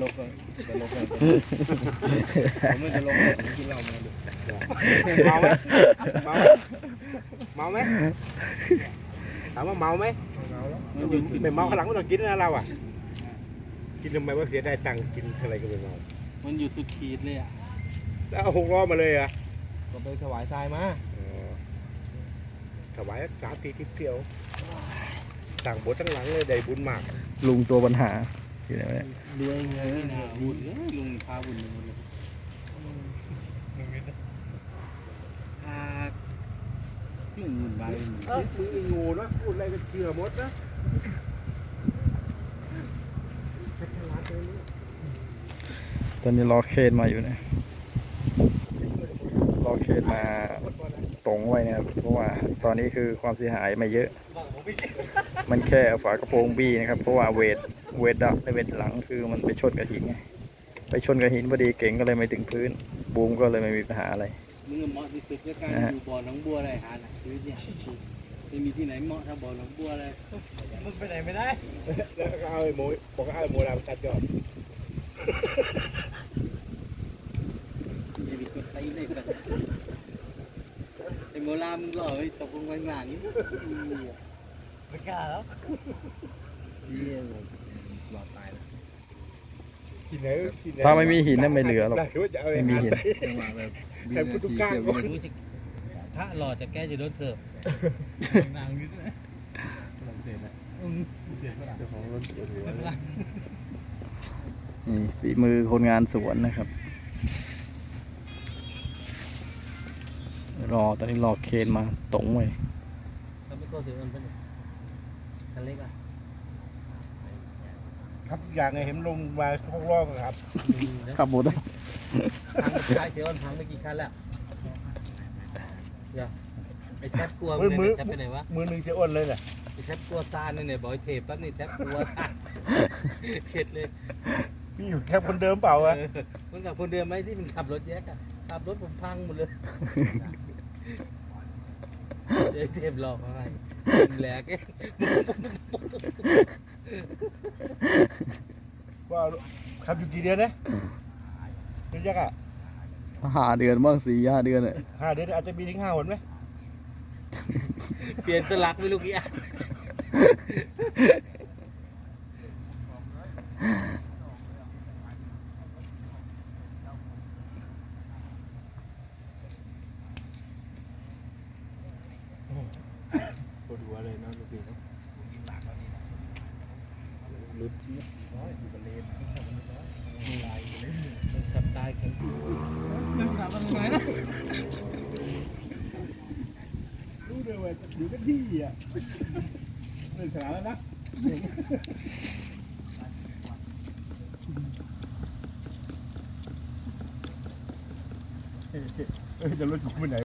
ลกก็จะลกเลยผมไม่จะลกเลยผมกินเหล้ามาดูเมาไหมเมาไหมเมาไหมถามว่าเมาไหมมันอยู่ไม่เมาข้างหลังไม่ต้องกินนะเราอะ กินทำไมว่าเสียได้ตังค์กินอะไรก็ไม่เมา มันอยู่สุดขีดเลยอะแล้วเอาหกล้อมาเลยเหรอะก็ไปถวายทรายมาถวายสามทีทิพเที่ยวสั่งบททั้งหลังเลยได้บุญมาก ลุงตัวปัญหา อยู่ไหนวะเนี่ยรวยเงินบุญเลยลุงพาบุญเลยพาลุงบุญไปเออมึงไอ้งูนะพูดอะไรก็เชื่อหมดนะตอนนี้รอเคนมาอยู่นะรอเคนมา ตรงไว้นะครับ เพราะว่าตอนนี้คือความเสียหายไม่เยอะ มันแค่ฝากระโปรงบี้นะครับ เพราะว่าเวทเวทดับในเวทหลังคือมันไปชนกับหินไงไปชนกับหินพอดีเก่งก็เลยไม่ถึงพื้น บูมก็เลยไม่มีปัญหาอะไรมึงเหมาะที่สุดกับการอยู่บ่อหนองบัวอะไรหาน่ะชีวิตเนี่ยไม่มีที่ไหนเหมาะถ้าบ่อหนองบัวอะไรมึงไปไหนไม่ได้แล้วก็เอาไอ้โมบอกว่าเอาไอ้โมดามาตัดยอด จะมีคนตีได้กันไอ้ โมลามึงหล่อไอ้ตกลงไปหลังนี่ไม่กล้าแล้วเยี่ยมหลอดตายแล้วที่ไหนที่หนถ้าไม่มีหินน่ะไม่เหลือหรอก ด้ว่าจะเอาอ้ไม่มีหินปจังหวะแบบแต่พุทธกาลก่อนรู้จะถ้าหล่อจะแก้จะโดนเถิบนางนิดนะเด็ดนะเด็ดนะของรถเด็ดหัวนี่ฝีมือคนงานสวนนะครับ รอตอนนี้รอเคนมาตรงไว้ถ้าไม่ก็ถือมันเป็นคันเล็กอะครับอย่างไงเห็นลงมาพวกร้องครับขับหมดแล้วพังใช้เดี๋ยวมันพังไปกี่คันแล้วอย่าไอ้แทบกลัวมือมือแทบไปไหนวะมือหนึ่งจะอ้นเลยน่ะไอ้แทบกลัวซานเนี่ยบอกไอ้เทปปั๊บนี่แทบกลัวซานเข็ดเลยพี่อยู่แค่คนเดิมเปล่าอะเออมึงกับคนเดิมไหมที่มันขับรถแยกอะขับรถผมพังหมดเลยไอ้ เทปหลอกอะไรแหลกเองว่าขับอยู่กี่เดือนนะเดือนยักษ์อะห้าเดือนบ้างสี่ห้าเดือนเนี่ยห้าเดือนอาจจะมีถึงห้าหนไหมเปลี่ยนสลักไม่รู้กี่อัน ป วเลยนะลูกพี่เนาะลุดน้อยอยู่กับเลนมันขับตายแข็งรู้เลยว่าอยู่กันที่อะเป็นขนาดแล้วนะเฮ้ยจะรถกูไปไหน